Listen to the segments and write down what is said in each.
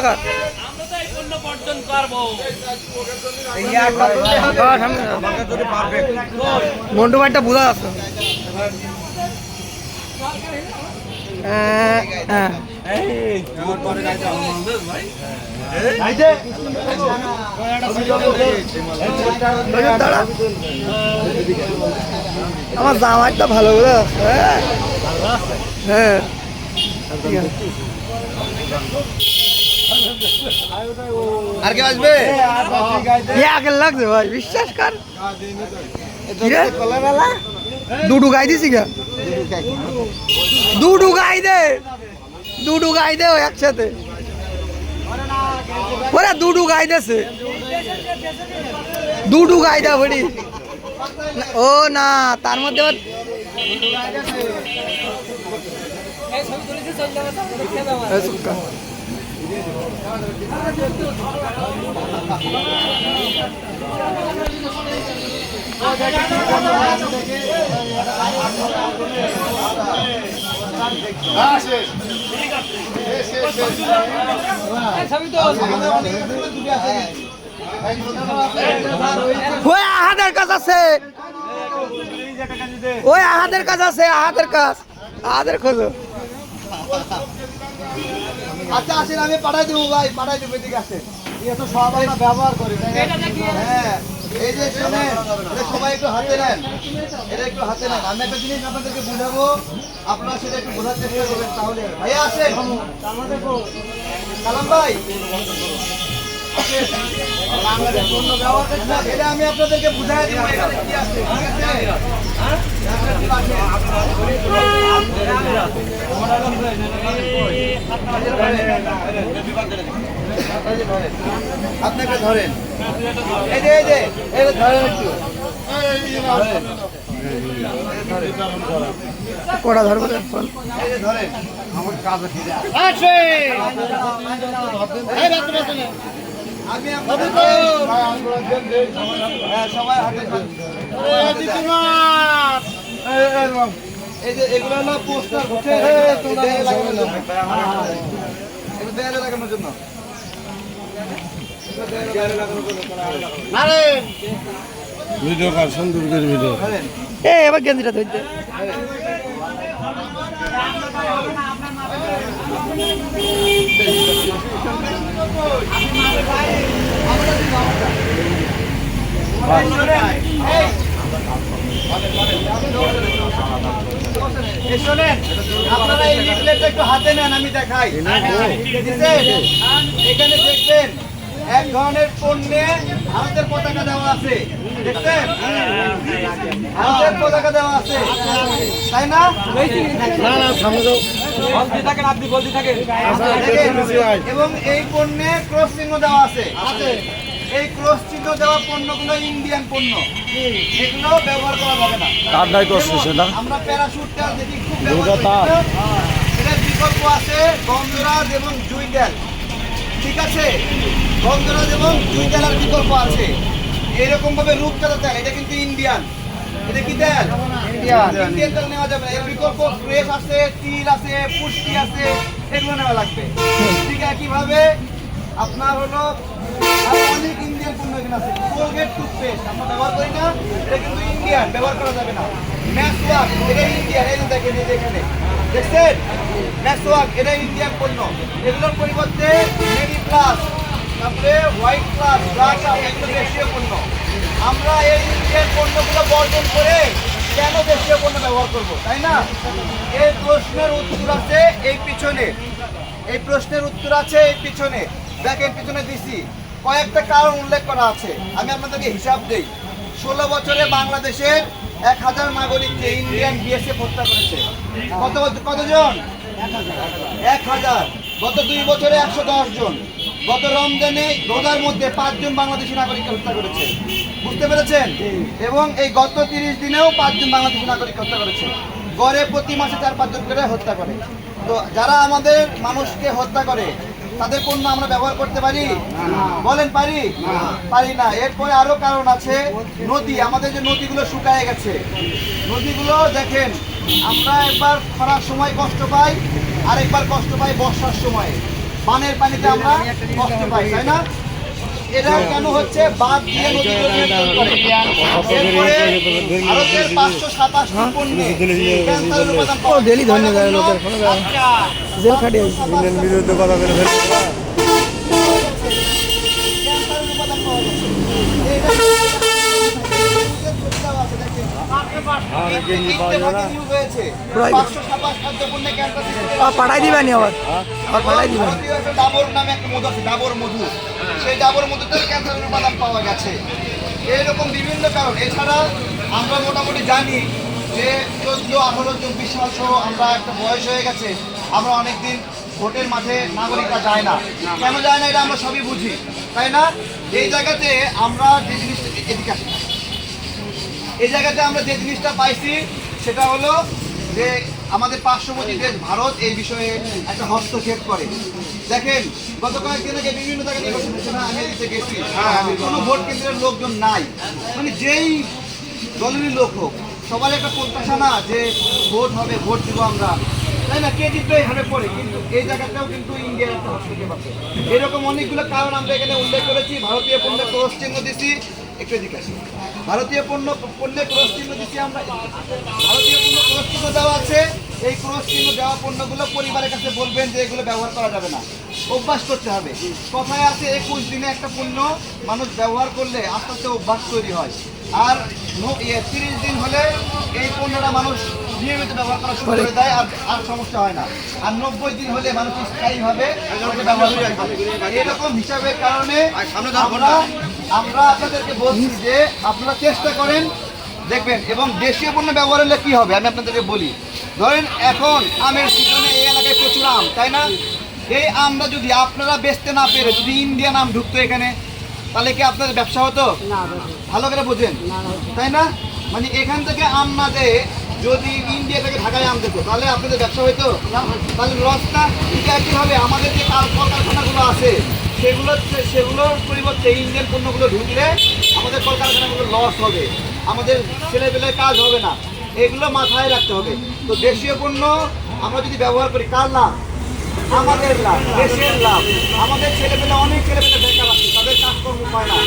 টাকা। মন্টু ভাইটা বোঝা আছে হ্যাঁ, হ্যাঁ। আমার জামাইটা ভালো করে হ্যাঁ হ্যাঁ। আর কে আসবে? আগে লাগছে ভাই বিশ্বাস কর। দুডু গাই দিছি গা। দুডু গাই দে। দুডু গাই দে ও একসাথে। ওরা দুডু গাই দেছে। দুডু গাই দে বড়ি ও না তার মধ্যে আবার আহাদের কাজ আছে। ওই আহাদের কাজ আছে আহাদের কাজ। আহাদের খোঁজো। আচ্ছা আসেন আমি পাঠাই দেবো ভাই পাঠাই দেবো এদিকে আসেন। এটা তো সব আমরা ব্যবহার করি হ্যাঁ এই যে শোনেন সবাই একটু হাতে নেন। এটা একটু হাতে নেন। আমি একটা জিনিস আপনাদেরকে বুঝাবো আপনারা সেটা একটু বোঝার চেষ্টা করবেন তাহলে। ভাইয়া আসেন। সালাম ভাই। আমি আপনাদেরকে বুঝাই দিব এখানে কি আছে? আপনাকে ধরেন। এই যে এই যে এই ধরেন একটু। ধরেন। ধরবো? ধরেন। আমি আপনাদেরকে সবাই হাতে ধরেন। এই যে এগুলো হলো পোস্টার দেয়ালে লাগানোর জন্য। হয়। ভিডিও কর সুন্দর করে ভিডিও। এ এবার গেঞ্জিটা ধরতে। আপনারা এই লিফলেটটা একটু হাতে নেন আমি দেখাই। এখানে দেখবেন এক ধরনের পণ্যে ভারতের পতাকা দেওয়া আছে। দেখছেন? ভারতের পতাকা দেওয়া আছে। তাই না? না না সামনে যাও। দেখেন, এবং এই পণ্যে ক্রস চিহ্ন দেওয়া আছে। এই ক্রস চিহ্ন দেওয়া পণ্যগুলো ইন্ডিয়ান পণ্য। এগুলো ব্যবহার করা যাবে না। আমরা প্যারাশুটটা দেখি খুব ব্যবহার। এটার বিকল্প আছে গন্ধরাজ এবং জুই তেল ঠিক আছে। গন্ধরাজ এবং জুই তেলের বিকল্প আছে। এরকম ভাবে রূপচাঁদা তেল এটা কিন্তু ইন্ডিয়ান। এটা কি তেল ইন্ডিয়ান। ইন্ডিয়ান তেল নেওয়া যাবে না। এর বিকল্প ফ্রেশ আছে তিল আছে পুষ্টি আছে এগুলো নেওয়া লাগবে। ঠিক একইভাবে আপনার হলো অনেক ইন্ডিয়ান পণ্য এখানে আছে। কোলগেট টুথপেস্ট আমরা ব্যবহার করি না এটা কিন্তু ইন্ডিয়ান ব্যবহার করা যাবে না। ম্যাসওয়াক এটা ইন্ডিয়ান এই যে দেখেন এই এখানে। দেখছেন? ম্যাসওয়াক এটা ইন্ডিয়ান পণ্য। এগুলোর পরিবর্তে মেডি প্লাস তারপরে হোয়াইট প্লাস আপ এগুলো দেশীয় পণ্য। আমরা এই ইন্ডিয়ান পণ্যগুলো বর্জন করে কেন দেশীয় পণ্য ব্যবহার করব, তাই না? এই প্রশ্নের উত্তর আছে এই পিছনে। এই প্রশ্নের উত্তর আছে এই পিছনে। দেখেন, পিছনে দিছি। কয়েকটা কারণ উল্লেখ করা আছে। আমি আপনাদেরকে হিসাব দেই। ষোলো বছরে বাংলাদেশের এক হাজার নাগরিককে ইন্ডিয়ান বিএসএফ হত্যা করেছে। কত কতজন এক হাজার। গত দুই বছরে একশো দশ জন। গত রমজানে রোজার মধ্যে পাঁচজন বাংলাদেশি নাগরিককে হত্যা করেছে। বুঝতে পেরেছেন? এবং এই গত তিরিশ দিনেও পাঁচজন বাংলাদেশি নাগরিক হত্যা করেছে। গড়ে প্রতি মাসে চার পাঁচজন করে হত্যা করে। তো যারা আমাদের মানুষকে হত্যা করে তাদের পণ্য আমরা ব্যবহার করতে পারি? বলেন, পারি? পারি না। এরপরে আরও কারণ আছে। নদী, আমাদের যে নদীগুলো শুকায় গেছে। নদীগুলো দেখেন, আমরা একবার খরার সময় কষ্ট পাই, আরেকবার কষ্ট পাই বর্ষার সময়। বানের পানিতে আমরা কষ্ট পাই, তাই না? এটা কেন হচ্ছে? বাদ দিয়ে করে ভারতের পাঁচশো সাতাশটি পণ্যে ক্যান্সারের উপাদান। জেল খাটিয়ে কথা বলে ফেলবে ক্যান্সারের উপাদান পাওয়া যাচ্ছে এইটা Right. আবার পাঠাই দিবেনি আবার। আবার পাঠাই দিবেন ডাবর নামে একটা মধু আছে ডাবর মধু। সেই ডাবর মধুতে ক্যান্সারের উপাদান পাওয়া গেছে। এইরকম বিভিন্ন কারণ। এছাড়া আমরা মোটামুটি জানি যে চোদ্দ আঠারো চব্বিশ সাল সহ আমরা একটা বয়স হয়ে গেছে আমরা অনেকদিন ভোটের মাঠে নাগরিকরা যায় না। কেন যায় না এটা আমরা সবই বুঝি। তাই না? এই জায়গাতে আমরা যে জিনিস এদিকে আসি এই জায়গাতে আমরা যে জিনিসটা পাইছি সেটা হলো যে আমাদের পার্শ্ববর্তী দেশ ভারত এই বিষয়ে একটা হস্তক্ষেপ করে। দেখেন গত কয়েকদিন আগে বিভিন্ন জায়গায় নির্বাচন আমি দিতে গেছি। কোনো ভোট কেন্দ্রের লোকজন নাই। মানে যেই দলেরই লোক হোক সবার একটা প্রত্যাশা না যে ভোট হবে ভোট দিব আমরা। তাই না? কে জিতবে এইভাবে পড়ে। কিন্তু এই জায়গাটাও কিন্তু ইন্ডিয়ার একটা হস্তক্ষেপ আছে। এরকম অনেকগুলো কারণ আমরা এখানে উল্লেখ করেছি। ভারতীয় পণ্যের ক্রস চিহ্ন দিছি। একটু এদিকে আসি ভারতীয় পণ্য পণ্যের ক্রস চিহ্ন দিচ্ছি আমরা ভারতীয় পণ্য ক্রস চিহ্ন দেওয়া আছে। এই ক্রস চিহ্ন দেওয়া পণ্যগুলো পরিবারের কাছে বলবেন যে এগুলো ব্যবহার করা যাবে না। অভ্যাস করতে হবে। কথায় আছে একুশ দিনে একটা পণ্য মানুষ ব্যবহার করলে আস্তে আস্তে অভ্যাস তৈরি হয়। আর তিরিশ দিন হলে এই পণ্যটা মানুষ নিয়মিত ব্যবহার করা শুরু করে দেয় আর আর সমস্যা হয় না। আর নব্বই দিন হলে মানুষ স্থায়ীভাবে ব্যবহার করতে এরকম হিসাবের কারণে আমরা আমরা আপনাদেরকে বলছি যে আপনারা চেষ্টা করেন দেখবেন এবং দেশীয় পণ্য ব্যবহার হলে কি হবে? আমি আপনাদেরকে বলি। ধরেন এখন আমের সিজনে এই এলাকায় প্রচুর আম তাই না? এই আমটা যদি আপনারা বেচতে না পেরে যদি ইন্ডিয়ান আম ঢুকতো এখানে তাহলে কি আপনাদের ব্যবসা হতো? ভালো করে বোঝেন। তাই না? মানে এখান থেকে আম না দেয় যদি ইন্ডিয়া থেকে ঢাকায় আম দিত তাহলে আপনাদের ব্যবসা হইতো? তাহলে লসটা ঠিক একইভাবে আমাদের যে কার- কলকারখানাগুলো আছে সেগুলো সেগুলোর পরিবর্তে ইন্ডিয়ান পণ্যগুলো ঢুকলে আমাদের কলকারখানাগুলো লস হবে। আমাদের ছেলেপেলে কাজ হবে না। এগুলো মাথায় রাখতে হবে। তো দেশীয় পণ্য আমরা যদি ব্যবহার করি, কার লাভ? আমাদের লাভ, দেশের লাভ। আমাদের ছেলেপেলে, অনেক ছেলেপেলে বেকার আছে, তাদের কাজকর্ম পায় না।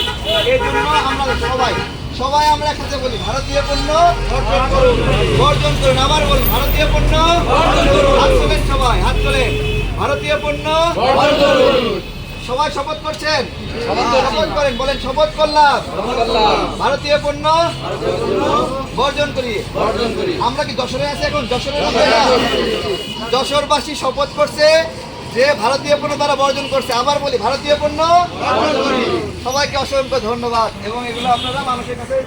এই জন্য আমরা সবাই সবাই আমরা একসাথে বলি, ভারতীয় পণ্য বর্জন করুন। বর্জন করুন, আবার বলুন, ভারতীয় পণ্য হাত তোলেন সবাই, হাত তোলেন। ভারতীয় পণ্য সবাই শপথ করছেন? শপথ করেন বলেন শপথ করলাম। ভারতীয় পণ্য বর্জন করি। আমরা কি দশরে আছি এখন? দশরে দশরবাসী শপথ করছে যে ভারতীয় পণ্য তারা বর্জন করছে। আবার বলি ভারতীয় পণ্য সবাইকে অসংখ্য ধন্যবাদ। এবং এগুলো আপনারা মানুষের কাছে